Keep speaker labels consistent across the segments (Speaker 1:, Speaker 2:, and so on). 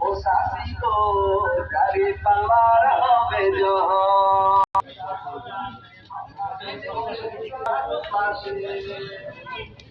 Speaker 1: ও গো গাড়ি পাল্লার হবে জয়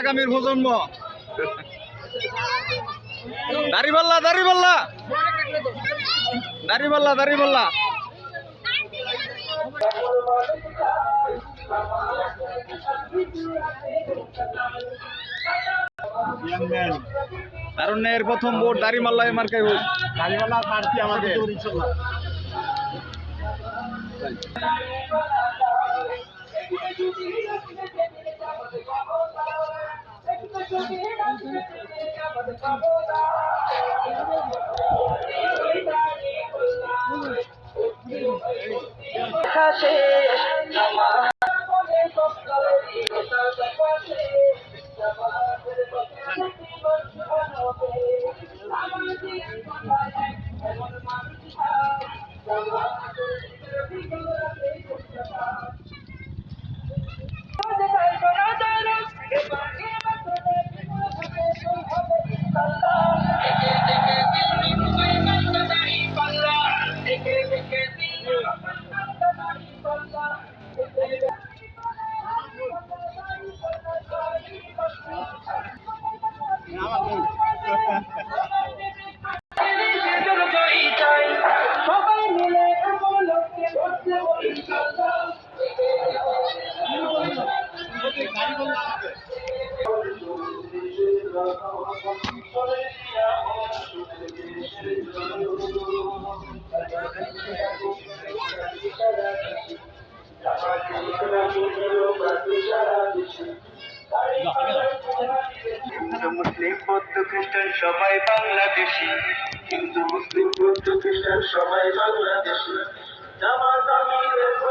Speaker 2: আগামীর প্রজন্ম। দাড়িপাল্লা দাড়িপাল্লা দাড়িপাল্লা দাড়িপাল্লা তারুণ্যের প্রথম ভোট দাড়িমাল্লায় মার্কাই ভোট।
Speaker 3: গাড়িওয়ালা প্রার্থী আমাদের।
Speaker 1: সবাই মুসলিম বৌদ্ধ খ্রিস্টান সবাই বাংলাদেশি হিন্দু মুসলিম বৌদ্ধ খ্রিস্টান সবাই বাংলাদেশি। জামাত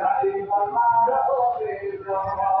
Speaker 1: গাড়ি আমার
Speaker 3: আমাদের
Speaker 2: জয়